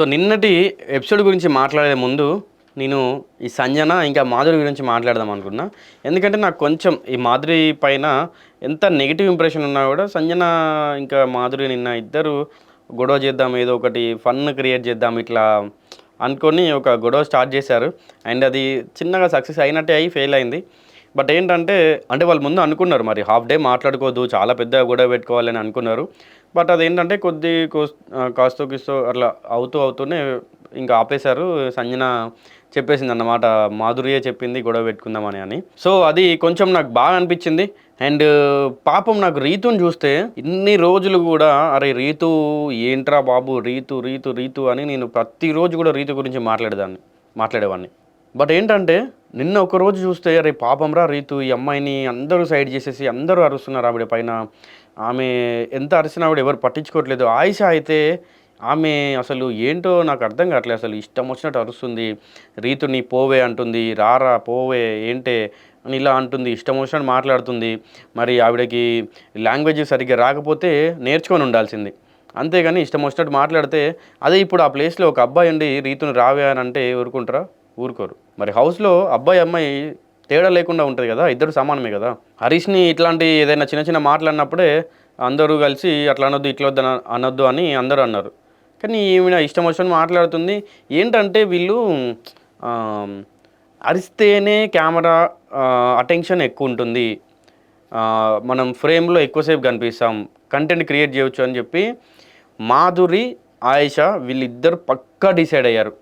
So నిన్నటి episode గురించి మాట్లాడే ముందు నేను ఈ సంజన ఇంకా మాధురి గురించి మాట్లాడదాం అనుకున్నా. ఎందుకంటే నాకు కొంచెం ఈ మాధురి పైన ఎంత నెగిటివ్ ఇంప్రెషన్ ఉన్నా కూడా సంజన ఇంకా మాధురి నిన్న ఇద్దరు గొడవ చేద్దాం ఏదో ఒకటి ఫన్ క్రియేట్ చేద్దాం ఇట్లా అనుకొని ఒక గొడవ స్టార్ట్ చేశారు. అండ్ అది చిన్నగా సక్సెస్ అయినట్టే అయ్యి ఫెయిల్ అయింది. బట్ ఏంటంటే అంటే వాళ్ళు ముందు అనుకున్నారు మరి. హాఫ్ డే మాట్లాడుకోవద్దు చాలా పెద్ద గొడవ పెట్టుకోవాలని అనుకున్నారు. బట్ అదేంటంటే కొద్ది కోస్ కాస్తో కిస్తో అట్లా అవుతూ అవుతూనే ఇంకా ఆపేశారు. సంజన చెప్పేసింది అన్నమాట మాధురియే చెప్పింది గొడవ పెట్టుకుందామని అని. సో అది కొంచెం నాకు బాగా అనిపించింది. అండ్ పాపం నాకు రీతుని చూస్తే ఇన్ని రోజులు కూడా అరే రీతు ఏంట్రా బాబు? రీతు రీతు రీతు అని నేను ప్రతిరోజు కూడా రీతు గురించి మాట్లాడేదాన్ని మాట్లాడేవాడిని బట్ ఏంటంటే నిన్న ఒకరోజు చూస్తే రే పాపంరా రీతు ఈ అమ్మాయిని అందరూ సైడ్ చేసేసి అందరూ అరుస్తున్నారు ఆవిడ పైన. ఆమె ఎంత అరిసినా ఆవిడ ఎవరు పట్టించుకోవట్లేదు. ఆయుష అయితే ఆమె అసలు ఏంటో నాకు అర్థం కావట్లేదు. అసలు ఇష్టం వచ్చినట్టు అరుస్తుంది. రీతుని పోవే అంటుంది. రారా పోవే ఏంటే? అని ఇలా అంటుంది. ఇష్టం వచ్చినట్టు మాట్లాడుతుంది. మరి ఆవిడకి లాంగ్వేజ్ సరిగ్గా రాకపోతే నేర్చుకొని ఉండాల్సింది. అంతేగాని ఇష్టం వచ్చినట్టు మాట్లాడితే అదే ఇప్పుడు ఆ ప్లేస్లో ఒక అబ్బాయి ఉండి రీతుని రావే అని అంటే ఊరుకుంటారా ఊరుకోరు. మరి హౌస్లో అబ్బాయి అమ్మాయి తేడా లేకుండా ఉంటుంది కదా ఇద్దరు సమానమే కదా. హరీష్ని ఇట్లాంటి ఏదైనా చిన్న చిన్న మాటలు అన్నప్పుడే అందరూ కలిసి అట్లా అనొద్దు ఇట్లా వద్దు అన- అనొద్దు అని అందరూ అన్నారు. కానీ ఈమె ఇష్టం వచ్చిన మాట్లాడుతుంది. ఏంటంటే వీళ్ళు అరిస్తేనే కెమెరా అటెన్షన్ ఎక్కువ ఉంటుంది. మనం ఫ్రేమ్లో ఎక్కువసేపు కనిపిస్తాం కంటెంట్ క్రియేట్ చేయొచ్చు అని చెప్పి మాధురి ఆయిషా వీళ్ళిద్దరు పక్కా డిసైడ్ అయ్యారు.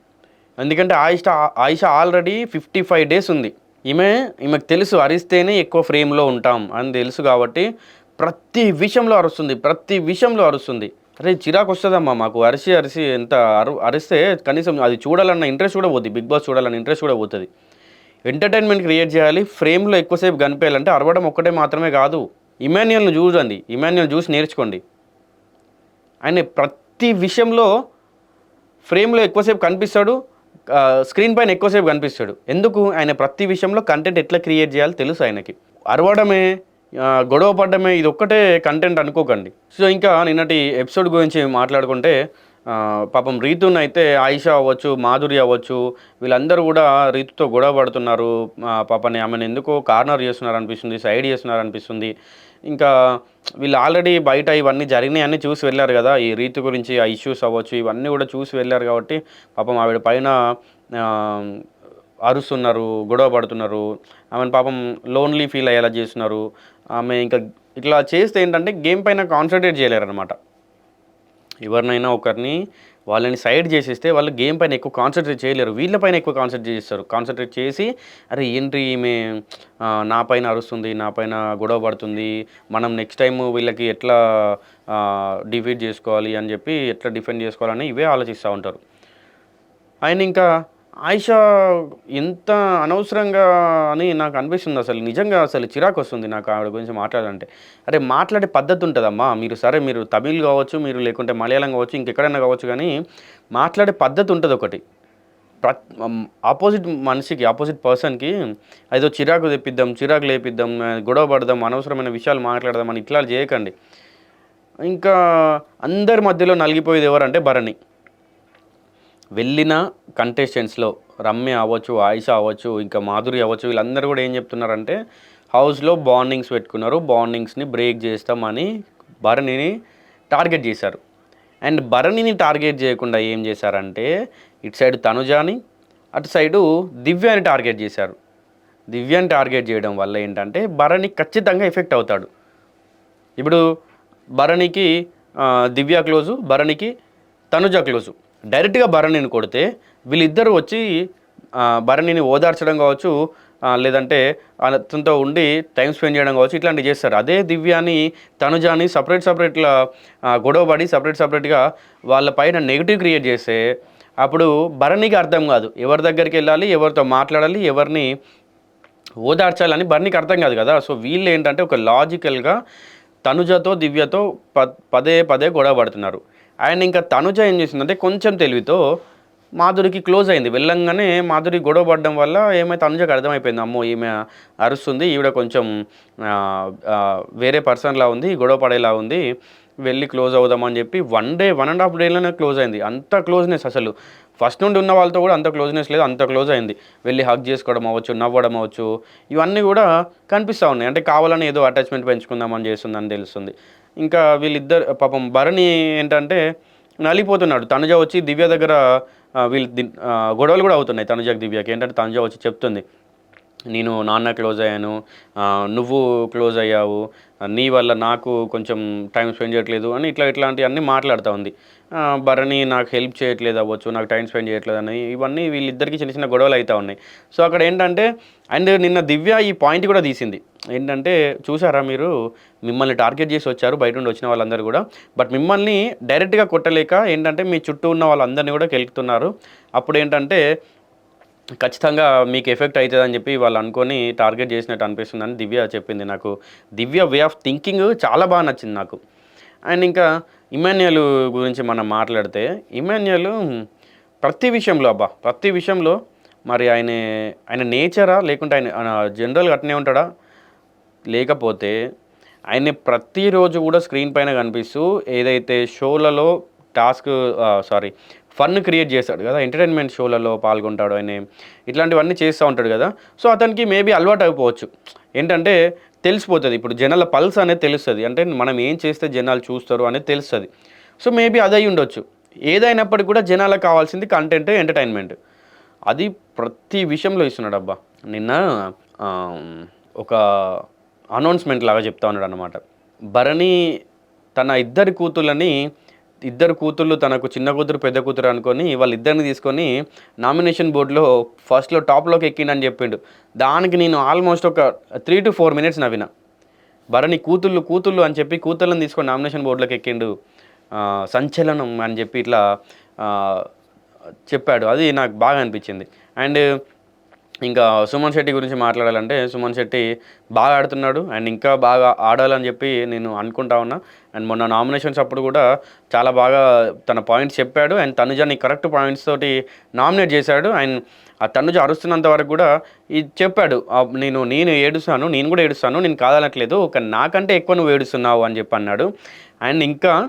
ఎందుకంటే Ayesha Ayesha already fifty five days ఉంది. ఈమె ఈమెకు తెలుసు అరిస్తేనే ఎక్కువ ఫ్రేమ్లో ఉంటాం అని తెలుసు కాబట్టి ప్రతి విషయంలో అరుస్తుంది ప్రతి విషయంలో అరుస్తుంది. అరే చిరాకు వస్తుందమ్మా మాకు. అరిసి అరిసి ఎంత అరు అరిస్తే కనీసం అది చూడాలన్న ఇంట్రెస్ట్ కూడా పోతుంది బిగ్ బాస్ చూడాలన్న ఇంట్రెస్ట్ కూడా పోతుంది. ఎంటర్టైన్మెంట్ క్రియేట్ చేయాలి. ఫ్రేమ్లో ఎక్కువసేపు కనిపించాలంటే అరవడం ఒక్కటే మాత్రమే కాదు. ఇమాన్యుయల్ని చూడండి. ఇమాన్యుయల్ చూసి నేర్చుకోండి. ఆయన ప్రతి విషయంలో ఫ్రేమ్లో ఎక్కువసేపు కనిపిస్తాడు. స్క్రీన్ పైన ఎక్కువసేపు కనిపిస్తాడు. ఎందుకు? ఆయన ప్రతి విషయంలో కంటెంట్ ఎట్లా క్రియేట్ చేయాలో తెలుసు ఆయనకి. అరవడమే గొడవ పడ్డమే ఇది ఒక్కటే కంటెంట్ అనుకోకండి. సో ఇంకా నిన్నటి ఎపిసోడ్ గురించి మాట్లాడుకుంటే పాపం రీతుని అయితే ఆయిషా అవ్వచ్చు మాధురి అవ్వచ్చు వీళ్ళందరూ కూడా రీతుతో గొడవ పడుతున్నారు. పాపని ఆమెను ఎందుకో కార్నర్ చేస్తున్నారు అనిపిస్తుంది సైడ్ చేస్తున్నారు అనిపిస్తుంది ఇంకా వీళ్ళు ఆల్రెడీ బయట ఇవన్నీ జరిగినాయన్నీ చూసి వెళ్ళారు కదా. ఈ రీతి గురించి ఆ ఇష్యూస్ అవ్వచ్చు ఇవన్నీ కూడా చూసి వెళ్ళారు కాబట్టి పాపం ఆవిడ పైన అరుస్తున్నారు గొడవ పడుతున్నారు. ఆమెను పాపం లోన్లీ ఫీల్ అయ్యేలా చేస్తున్నారు. ఆమె ఇంకా ఇట్లా చేస్తే ఏంటంటే గేమ్ పైన కాన్సన్ట్రేట్ చేయలేరు అనమాట ఎవరినైనా ఒకరిని వాళ్ళని సైడ్ చేసేస్తే వాళ్ళు గేమ్ పైన ఎక్కువ కాన్సన్ట్రేట్ చేయలేరు. వీళ్ళపైన ఎక్కువ కాన్సన్ట్రేట్ చేస్తారు. కాన్సన్ట్రేట్ చేసి అరే ఏంటి ఈమె నా పైన అరుస్తుంది నా పైన గొడవ పడుతుంది మనం నెక్స్ట్ టైం వీళ్ళకి ఎట్లా డిఫీట్ చేసుకోవాలి అని చెప్పి ఎట్లా డిఫెండ్ చేసుకోవాలని ఇవే ఆలోచిస్తూ ఉంటారు. ఆయన ఇంకా ఆయిషా ఎంత అనవసరంగా అని నాకు అనిపిస్తుంది అసలు. నిజంగా అసలు చిరాకు వస్తుంది నాకు ఆవిడ గురించి మాట్లాడాలంటే. అరే మాట్లాడే పద్ధతి ఉంటుందమ్మా. మీరు సరే మీరు తమిళ్ కావచ్చు మీరు లేకుంటే మలయాళం కావచ్చు ఇంకెక్కడైనా కావచ్చు కానీ మాట్లాడే పద్ధతి ఉంటుంది ఒకటి. ప్ర ఆపోజిట్ మనిషికి ఆపోజిట్ పర్సన్కి ఏదో చిరాకు తెప్పిద్దాం చిరాకు లేపిద్దాం గొడవ పడదాం అనవసరమైన విషయాలు మాట్లాడదాం అని ఇట్లా చేయకండి. ఇంకా అందరి మధ్యలో నలిగిపోయేది ఎవరంటే భరణి. వెళ్ళిన కంటెస్టెంట్స్లో రమ్య అవ్వచ్చు ఆయిషా అవ్వచ్చు ఇంకా మాధురి అవ్వచ్చు వీళ్ళందరూ కూడా ఏం చెప్తున్నారంటే హౌస్లో బాండింగ్స్ పెట్టుకున్నారు బాండింగ్స్ని బ్రేక్ చేస్తామని భరణిని టార్గెట్ చేశారు. అండ్ భరణిని టార్గెట్ చేయకుండా ఏం చేశారంటే ఇటు సైడ్ తనుజాని అటు సైడు దివ్యాని టార్గెట్ చేశారు. దివ్యాని టార్గెట్ చేయడం వల్ల ఏంటంటే భరణి ఖచ్చితంగా ఎఫెక్ట్ అవుతాడు. ఇప్పుడు భరణికి దివ్య క్లోజు భరణికి తనుజ క్లోజు డైరెక్ట్గా భరణిని కొడితే వీళ్ళిద్దరూ వచ్చి భరణిని ఓదార్చడం కావచ్చు లేదంటే అతనితో ఉండి టైం స్పెండ్ చేయడం కావచ్చు ఇట్లాంటివి చేస్తారు. అదే దివ్యాని తనుజాని సపరేట్ సపరేట్గా గొడవపడి సపరేట్ సపరేట్గా వాళ్ళ పైన నెగిటివ్ క్రియేట్ చేస్తే అప్పుడు భరణికి అర్థం కాదు. ఎవరి దగ్గరికి వెళ్ళాలి ఎవరితో మాట్లాడాలి ఎవరిని ఓదార్చాలని భరణికి అర్థం కాదు కదా. సో వీళ్ళు ఏంటంటే ఒక లాజికల్గా తనుజతో దివ్యతో ప పదే పదే గొడవ పడుతున్నారు. అండ్ ఇంకా తనుజ ఏం చేసిందంటే కొంచెం తెలివితో మాధురికి క్లోజ్ అయింది. వెళ్ళంగానే మాధురి గొడవ పడడం వల్ల ఏమైతే తనుజకు అర్థమైపోయింది అమ్మో ఈమె అరుస్తుంది ఈవిడ కొంచెం వేరే పర్సన్లా ఉంది గొడవ పడేలా ఉంది వెళ్ళి క్లోజ్ అవుదామని చెప్పి one day one and half డేలోనే close అయింది. అంత క్లోజ్నెస్ అసలు. ఫస్ట్ నుండి ఉన్న వాళ్ళతో కూడా అంత క్లోజ్నెస్ లేదు అంత క్లోజ్ అయింది. వెళ్ళి హగ్ చేసుకోవడం అవ్వచ్చు నవ్వడం అవ్వచ్చు ఇవన్నీ కూడా కనిపిస్తూ ఉన్నాయి. అంటే కావాలని ఏదో అటాచ్మెంట్ పెంచుకుందామని చేస్తుందని తెలుస్తుంది. ఇంకా వీళ్ళిద్దరు పాపం భరణి ఏంటంటే నలిపోతున్నాడు తనుజ వచ్చి దివ్య దగ్గర వీళ్ళు గొడవలు కూడా అవుతున్నాయి తనుజకి దివ్యకి. ఏంటంటే తనుజ వచ్చి చెప్తుంది నేను నాన్న క్లోజ్ అయ్యాను. నువ్వు క్లోజ్ అయ్యావు. నీ వల్ల నాకు కొంచెం టైం స్పెండ్ చేయట్లేదు అని ఇట్లా ఇట్లాంటి అన్నీ మాట్లాడుతూ ఉంది. ఆ, భరణి నాకు హెల్ప్ చేయట్లేదు అవ్వచ్చు నాకు టైం స్పెండ్ చేయట్లేదు అని ఇవన్నీ వీళ్ళిద్దరికి చిన్న చిన్న గొడవలు అవుతూ ఉన్నాయి. సో అక్కడ ఏంటంటే అండ్ నిన్న దివ్య ఈ పాయింట్ కూడా తీసింది. ఏంటంటే చూసారా మీరు? మిమ్మల్ని టార్గెట్ చేసి వచ్చారు బయట నుండి వచ్చిన వాళ్ళందరూ కూడా. బట్ మిమ్మల్ని డైరెక్ట్గా కొట్టలేక ఏంటంటే మీ చుట్టూ ఉన్న వాళ్ళందరినీ కూడా కెలుకుతున్నారు. అప్పుడు ఏంటంటే ఖచ్చితంగా మీకు ఎఫెక్ట్ అవుతుందని చెప్పి వాళ్ళు అనుకొని టార్గెట్ చేసినట్టు అనిపిస్తుందని దివ్య చెప్పింది నాకు. దివ్య వే ఆఫ్ థింకింగ్ చాలా బాగా నచ్చింది నాకు. అండ్ ఇంకా ఇమాన్యుయల్ గురించి మనం మాట్లాడితే ఇమాన్యుయల్ ప్రతి విషయంలో అబ్బా ప్రతి విషయంలో మరి ఆయన ఆయన నేచరా లేకుంటే ఆయన ఆయన జనరల్గా అట్నే ఉంటాడా? లేకపోతే ఆయన ప్రతిరోజు కూడా స్క్రీన్ పైన కనిపిస్తూ ఏదైతే షోలలో టాస్క్ సారీ ఫన్ క్రియేట్ చేస్తాడు కదా ఎంటర్టైన్మెంట్ షోలలో పాల్గొంటాడు ఆయన ఇట్లాంటివన్నీ చేస్తూ ఉంటాడు కదా. సో అతనికి మేబీ అలవాటు అయిపోవచ్చు. ఏంటంటే తెలిసిపోతుంది. ఇప్పుడు జనాల పల్స్ అనేది తెలుస్తుంది. అంటే మనం ఏం చేస్తే జనాలు చూస్తారు అనేది తెలుస్తుంది. సో మేబీ అదై ఉండొచ్చు. ఏదైనప్పటికీ కూడా జనాలకు కావాల్సింది కంటెంట్ ఎంటర్టైన్మెంట్ అది ప్రతి విషయంలో ఇస్తున్నాడు అబ్బా నిన్న ఒక అనౌన్స్మెంట్ లాగా చెప్తా ఉన్నాడు అనమాట భరణి తన ఇద్దరి కూతుళ్ళని ఇద్దరు కూతుళ్ళు తనకు చిన్న కూతురు పెద్ద కూతురు అనుకొని వాళ్ళిద్దరిని తీసుకొని నామినేషన్ బోర్డులో ఫస్ట్లో టాప్లోకి ఎక్కిండని చెప్పిండు. దానికి నేను ఆల్మోస్ట్ ఒక త్రీ టు ఫోర్ మినిట్స్ నవ్విన. భరణి కూతుళ్ళు కూతుళ్ళు అని చెప్పి కూతుళ్ళని తీసుకొని నామినేషన్ బోర్డులోకి ఎక్కిండు. సంచలనం అని చెప్పి ఇట్లా చెప్పాడు. అది నాకు బాగా అనిపించింది. అండ్ ఇంకా సుమన్ శెట్టి గురించి మాట్లాడాలంటే సుమన్ శెట్టి బాగా ఆడుతున్నాడు అండ్ ఇంకా బాగా ఆడాలని చెప్పి నేను అనుకుంటా ఉన్నా. అండ్ మొన్న నామినేషన్స్ అప్పుడు కూడా చాలా బాగా తన పాయింట్స్ చెప్పాడు. అండ్ తనుజని కరెక్ట్ పాయింట్స్ తోటి నామినేట్ చేశాడు. అండ్ ఆ తనుజ అరుస్తున్నంత వరకు కూడా ఇది చెప్పాడు నేను నేను ఏడుస్తాను నేను కూడా ఏడుస్తాను నేను కాదనట్లేదు కానీ నాకంటే ఎక్కువ నువ్వు ఏడుస్తున్నావు అని చెప్పి అన్నాడు. అండ్ ఇంకా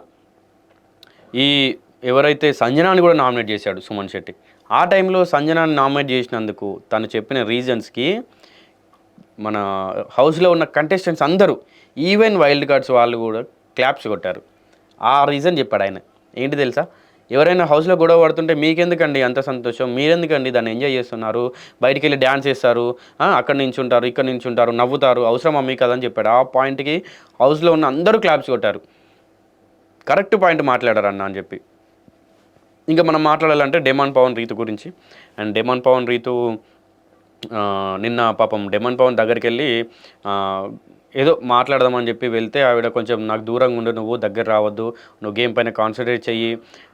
ఈ ఎవరైతే సంజనాని కూడా నామినేట్ చేశాడు సుమన్ శెట్టి. ఆ టైంలో సంజనాన్ని నామినేట్ చేసినందుకు తను చెప్పిన రీజన్స్కి మన హౌస్లో ఉన్న కంటెస్టెంట్స్ అందరూ ఈవెన్ వైల్డ్ కార్డ్స్ వాళ్ళు కూడా క్లాప్స్ కొట్టారు. ఆ రీజన్ చెప్పాడు ఆయన. ఏంటి తెలుసా? ఎవరైనా హౌస్లో గొడవ పడుతుంటే మీకెందుకండి అంత సంతోషం? మీరెందుకండి దాన్ని ఎంజాయ్ చేస్తున్నారు? బయటికి వెళ్ళి డ్యాన్స్ చేస్తారు అక్కడ నుంచి ఉంటారు ఇక్కడ నుంచి ఉంటారు నవ్వుతారు. అవసరమా మీకు కదని చెప్పాడు. ఆ పాయింట్కి హౌస్లో ఉన్న అందరూ క్లాప్స్ కొట్టారు. కరెక్ట్ పాయింట్ మాట్లాడారు అన్న అని చెప్పి. ఇంకా మనం మాట్లాడాలంటే డెమాన్ పవన్ రీతు గురించి. అండ్ డెమాన్ పవన్ రీతు నిన్న పాపం డెమాన్ పవన్ దగ్గరికి వెళ్ళి ఏదో మాట్లాడదామని చెప్పి వెళ్తే ఆవిడ కొంచెం నాకు దూరంగా ఉండు నువ్వు దగ్గర రావద్దు నువ్వు గేమ్ పైన కాన్సన్ట్రేట్ చెయ్యి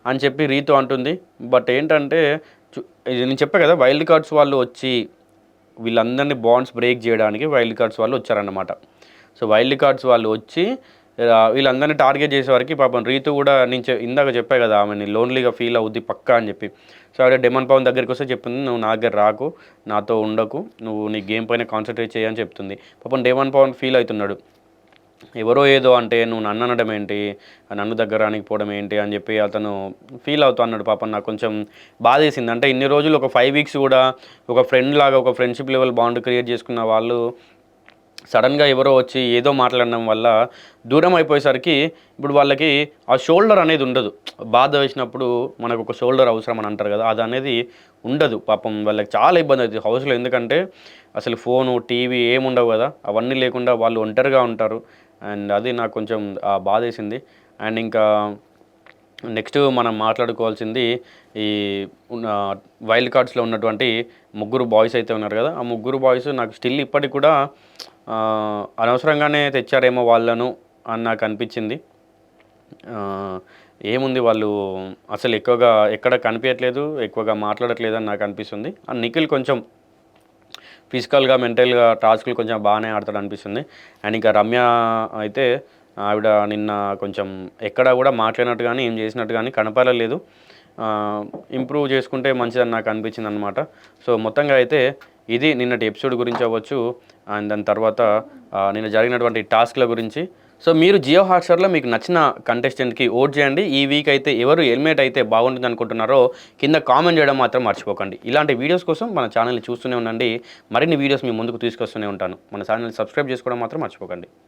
అని చెప్పి రీతు అంటుంది. బట్ ఏంటంటే ఇది నేను చెప్పా కదా వైల్డ్ కార్డ్స్ వాళ్ళు వచ్చి వీళ్ళందరినీ బాండ్స్ బ్రేక్ చేయడానికి వైల్డ్ కార్డ్స్ వాళ్ళు వచ్చారన్నమాట. సో వైల్డ్ కార్డ్స్ వాళ్ళు వచ్చి వీళ్ళందరినీ టార్గెట్ చేసేవారికి పాపం రీతు కూడా నేను ఇందాక చెప్పా కదా ఆమెని లోన్లీగా ఫీల్ అవుద్ది పక్కా అని చెప్పి. సో ఆవిడ డెమన్ పవన్ దగ్గరికి వస్తే చెప్తుంది నువ్వు నా దగ్గర రాకు నాతో ఉండకు నువ్వు నీ గేమ్ పైన కాన్సన్ట్రేట్ చేయని చెప్తుంది. పాపం డెమన్ పవన్ ఫీల్ అవుతున్నాడు. ఎవరో ఏదో అంటే నువ్వు నన్ను అనడం ఏంటి నన్ను దగ్గర పోవడం ఏంటి అని చెప్పి అతను ఫీల్ అవుతా అన్నాడు. పాపం నాకు కొంచెం బాధేసింది అంటే ఇన్ని రోజులు ఒక ఫైవ్ వీక్స్ కూడా ఒక ఫ్రెండ్ లాగా ఒక ఫ్రెండ్షిప్ లెవెల్ బాండ్ క్రియేట్ చేసుకున్న వాళ్ళు సడన్గా ఎవరో వచ్చి ఏదో మాట్లాడడం వల్ల దూరం అయిపోయేసరికి ఇప్పుడు వాళ్ళకి ఆ షోల్డర్ అనేది ఉండదు. బాధ వేసినప్పుడు మనకు ఒక షోల్డర్ అవసరం అని అంటారు కదా అది అనేది ఉండదు పాపం. వాళ్ళకి చాలా ఇబ్బంది అవుతుంది హౌస్లో. ఎందుకంటే అసలు ఫోను టీవీ ఏముండవు కదా అవన్నీ లేకుండా వాళ్ళు ఒంటరిగా ఉంటారు. అండ్ అది నాకు కొంచెం బాధ వేసింది అండ్ ఇంకా నెక్స్ట్ మనం మాట్లాడుకోవాల్సింది ఈ వైల్డ్ కార్డ్స్లో ఉన్నటువంటి ముగ్గురు బాయ్స్ అయితే ఉన్నారు కదా. ఆ ముగ్గురు బాయ్స్ నాకు స్టిల్ ఇప్పటికి కూడా అనవసరంగానే తెచ్చారేమో వాళ్ళను అని నాకు అనిపించింది. ఏముంది వాళ్ళు అసలు ఎక్కువగా ఎక్కడ కనిపించట్లేదు ఎక్కువగా మాట్లాడట్లేదు అని నాకు అనిపిస్తుంది. ఆ నిఖిల్ కొంచెం ఫిజికల్గా మెంటల్గా టాస్క్లు కొంచెం బాగానే ఆడతాడు అనిపిస్తుంది అండ్ ఇంకా రమ్య అయితే ఆవిడ నిన్న కొంచెం ఎక్కడ కూడా మాట్లాడినట్టు కానీ ఏం చేసినట్టు కానీ కనపడలేదు. ఇంప్రూవ్ చేసుకుంటే మంచిదని నాకు అనిపించింది అనమాట సో మొత్తంగా అయితే ఇది నిన్నటి ఎపిసోడ్ గురించి అవ్వచ్చు. అండ్ దాని తర్వాత నిన్న జరిగినటువంటి టాస్క్ల గురించి. సో మీరు జియో హాట్స్టార్లో మీకు నచ్చిన కంటెస్టెంట్కి ఓట్ చేయండి. ఈ వీక్ అయితే ఎవరు ఎలిమినేట్ అయితే బాగుంటుంది అనుకుంటున్నారో కింద కామెంట్ చేయడం మాత్రం మర్చిపోకండి. ఇలాంటి వీడియోస్ కోసం మన ఛానల్ని చూస్తూనే ఉండండి. మరిన్ని వీడియోస్ మీ ముందుకు తీసుకొస్తూనే ఉంటాను. మన ఛానల్ని సబ్స్క్రైబ్ చేసుకోవడం మాత్రం మర్చిపోకండి.